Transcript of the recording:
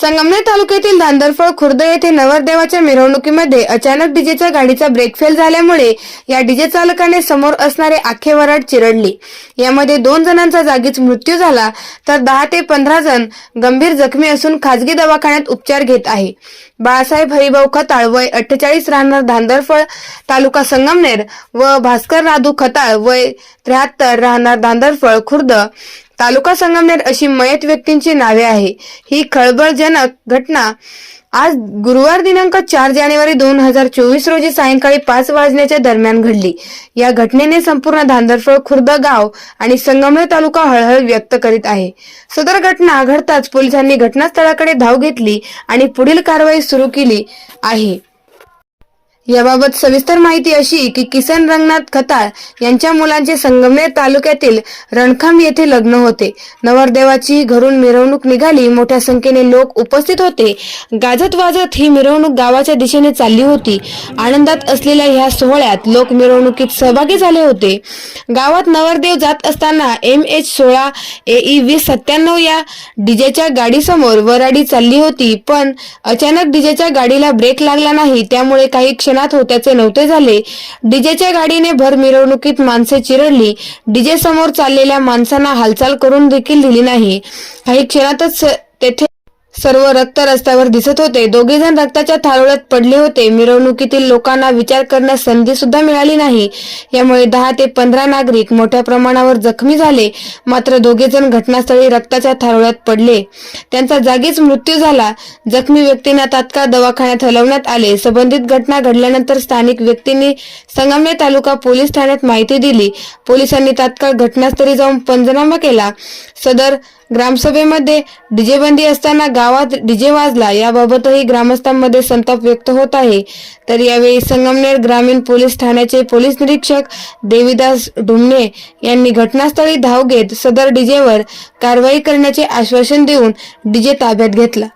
संगमनेर तालुक्यातील धांदरफळ खुर्द येथे नवरदेवाच्या मिरवणुकीमध्ये अचानक डीजेच्या गाडीचा ब्रेक फेल झाल्यामुळे या डीजे चालकाने समोर असणारे आखे वराड चिरडली. यामध्ये दोन जणांचा जागीच मृत्यू झाला तर दहा ते पंधरा जण गंभीर जखमी असून खासगी दवाखान्यात उपचार घेत आहे. बाळासाहेब हरिभाऊ खताळ वय अठ्ठेचाळीस राहणार धांदरफळ तालुका संगमनेर व भास्कर राधू खताळ वय त्र्याहत्तर राहणार धांदरफळ खुर्द. तालुका संगमनेर अशी मयत व्यक्तींची नावे आहे. ही खळबळजनक घटना आज गुरुवार दिनांक चार जानेवारी दोन हजार चोवीस रोजी सायंकाळी पाच वाजण्याच्या दरम्यान घडली. या घटनेने संपूर्ण धांदरफळ खुर्द गाव आणि संगमनेर तालुका हळहळ व्यक्त करीत आहे. सदर घटना घडताच पोलिसांनी घटनास्थळाकडे धाव घेतली आणि पुढील कारवाई सुरू केली आहे. याबाबत सविस्तर माहिती अशी की किसन रंगनाथ खताळ यांच्या मुलांचे संगमनेर तालुक्यातील रणखांब येथे लग्न होते. नवरदेवाची घरून मिरवणूक निघाली मोठ्या संख्येने लोक उपस्थित होते. गाजत वाजत ही मिरवणूक गावाच्या दिशेने चालली होती. आनंदात असलेल्या ह्या सोहळ्यात लोक मिरवणुकीत सहभागी झाले होते. गावात नवरदेव जात असताना एम एच सोळा एई वीस सत्त्याण्णव या डीजेच्या गाडीसमोर वराडी चालली होती. पण अचानक डीजेच्या गाडीला ब्रेक लागला नाही त्यामुळे काही क्षण मनात होत्याचे नव्हते झाले. डीजेच्या गाडीने भर मिरवणुकीत माणसे चिरडली. डीजे समोर चाललेल्या माणसांना हालचाल करून देखील दिली नाही. काही क्षणातच तेथे सर्व रक्त रस्त्यावर दिसत होते. दोघे जण रक्ताच्या थारोळ्यात पडले होते. मिरवणुकीतील लोकांना विचार करण्यास संधी सुद्धा मिळाली नाही. यामुळे दहा ते पंधरा नागरिक मोठ्या प्रमाणावर जखमी झाले. मात्र दोघे जण घटनास्थळी रक्ताच्या थारोळ्यात पडले. त्यांचा जागीच मृत्यू झाला. जखमी व्यक्तींना तात्काळ दवाखान्यात हलवण्यात आले. संबंधित घटना घडल्यानंतर स्थानिक व्यक्तींनी संगमनेर तालुका पोलीस ठाण्यात माहिती दिली. पोलिसांनी तात्काळ घटनास्थळी जाऊन पंचनामा केला. सदर ग्रामसभेमध्ये डीजे बंदी असताना गावात डीजे वाजला याबाबतही ग्रामस्थांमध्ये संताप व्यक्त होत आहे. तर यावेळी संगमनेर ग्रामीण पोलीस ठाण्याचे पोलीस निरीक्षक देवीदास ढुमणे यांनी घटनास्थळी धाव घेत सदर डीजेवर कारवाई करण्याचे आश्वासन देऊन डीजे ताब्यात घेतला.